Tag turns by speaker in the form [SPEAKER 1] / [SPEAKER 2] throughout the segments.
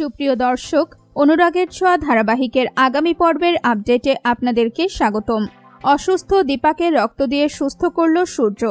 [SPEAKER 1] সুপ্রিয় দর্শক, অনুরাগের ছোঁয়া ধারাবাহিকের আগামী পর্বের আপডেটে আপনাদেরকে স্বাগতম। অসুস্থ দীপাকে রক্ত দিয়ে সুস্থ করল সূর্য।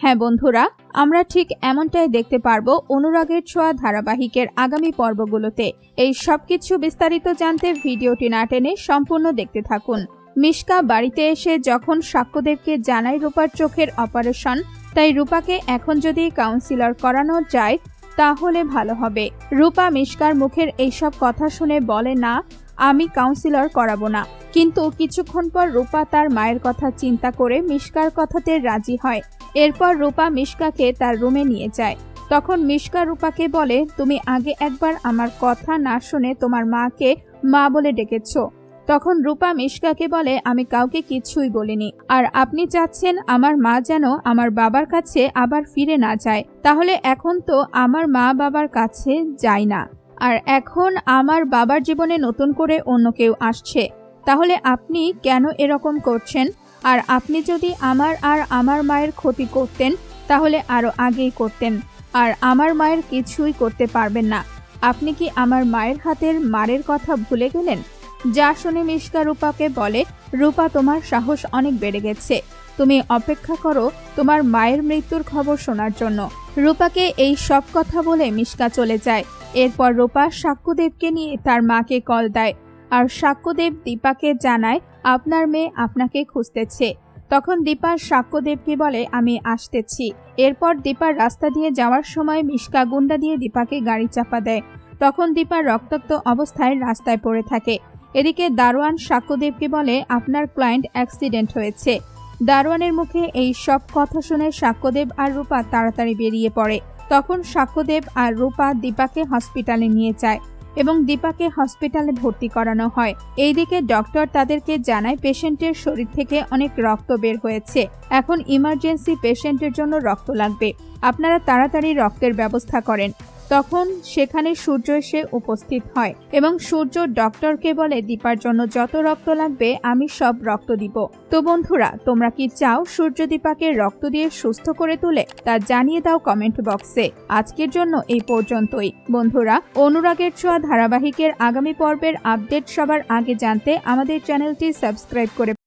[SPEAKER 1] হ্যাঁ বন্ধুরা, আমরা ঠিক এমনটাই দেখতে পারব অনুরাগের ছোঁয়া ধারাবাহিকের আগামী পর্বগুলোতে। এই সবকিছু বিস্তারিত জানতে ভিডিওটি না টেনে সম্পূর্ণ দেখতে থাকুন। মিশকা বাড়িতে এসে যখন সাক্ষ্যদেবকে জানায় রূপার চোখের অপারেশন, তাই রূপাকে এখন যদি কাউন্সিলর করানো যায় তাহলে ভালো হবে। রূপা মিশকার মুখের এইসব কথা শুনে বলে, না, আমি কাউন্সিলর করাবো না। কিন্তু কিছুক্ষণ পর রূপা তার মায়ের কথা চিন্তা করে মিশকার কথাতে রাজি হয়। এরপর রূপা মিশকাকে তার রুমে নিয়ে যায়। তখন মিশকা রূপাকে বলে, তুমি আগে একবার আমার কথা না শুনে তোমার মাকে মা বলে ডেকেছো। তখন রূপা মিশকাকে বলে, আমি কাউকে কিছুই বলিনি। আর আপনি চাচ্ছেন আমার মা যেন আমার বাবার কাছে আবার ফিরে না যায়। তাহলে এখন তো আমার মা বাবার কাছে যায় না। আর এখন আমার বাবার জীবনে নতুন করে অন্য কেউ আসছে। তাহলে আপনি কেন এরকম করছেন? আর আপনি যদি আমার আর আমার মায়ের ক্ষতি করতেন, তাহলে আরও আগেই করতেন। আর আমার মায়ের কিছুই করতে পারবেন না। আপনি কি আমার মায়ের হাতের মারের কথা ভুলে গেলেন? যা শুনে মিশকা রূপাকে বলে, রূপা, তোমার সাহস অনেক বেড়ে গেছে। তুমি অপেক্ষা করো তোমার মায়ের মৃত্যুর খবর শোনার জন্য। রূপাকে এই সব কথা বলে মিশকা চলে যায়। এরপর রূপা সাক্ষ্যদেবকে নিয়ে তার মাকে কল দেয়। আর সাক্ষ্যদেব দীপাকে জানায়, আপনার মেয়ে আপনাকে খুঁজতেছে। তখন দীপা সাক্ষ্যদেবকে বলে, আমি আসতেছি। এরপর দীপার রাস্তা দিয়ে যাওয়ার সময় মিশকা গুন্ডা দিয়ে দীপাকে গাড়ি চাপা দেয়। তখন দীপা রক্তাক্ত অবস্থায় রাস্তায় পড়ে থাকে। এদিকে দারোয়ান সাক্ষ্যদেবকে বলে আপনার ক্লায়েন্ট অ্যাক্সিডেন্ট হয়েছে। দারোয়ানের মুখে এই সব কথা শুনে সাক্ষ্যদেব আর রূপা তাড়াতাড়ি বেরিয়ে পড়ে। তখন সাক্ষ্যদেব আর রূপা দীপাকে হসপিটালে নিয়ে যায় এবং দীপাকে হসপিটালে ভর্তি করানো হয়। এইদিকে ডক্টর তাদেরকে জানায় পেশেন্টের শরীর থেকে অনেক রক্ত বের হয়েছে। এখন ইমার্জেন্সি পেশেন্টের জন্য রক্ত লাগবে। আপনারা তাড়াতাড়ি রক্তের ব্যবস্থা করেন। তখন সেখানে সূর্য এসে উপস্থিত হয় এবং সূর্য ডক্টরকে বলে, দীপার জন্য যত রক্ত লাগবে, আমি সব রক্ত দিব। তো বন্ধুরা, তোমরা কি চাও সূর্য দীপাকে রক্ত দিয়ে সুস্থ করে তুলে? তা জানিয়ে দাও কমেন্ট বক্সে। আজকের জন্য এই পর্যন্তই। বন্ধুরা, অনুরাগের ছোঁয়া ধারাবাহিকের আগামী পর্বের আপডেট সবার আগে জানতে আমাদের চ্যানেলটি সাবস্ক্রাইব করে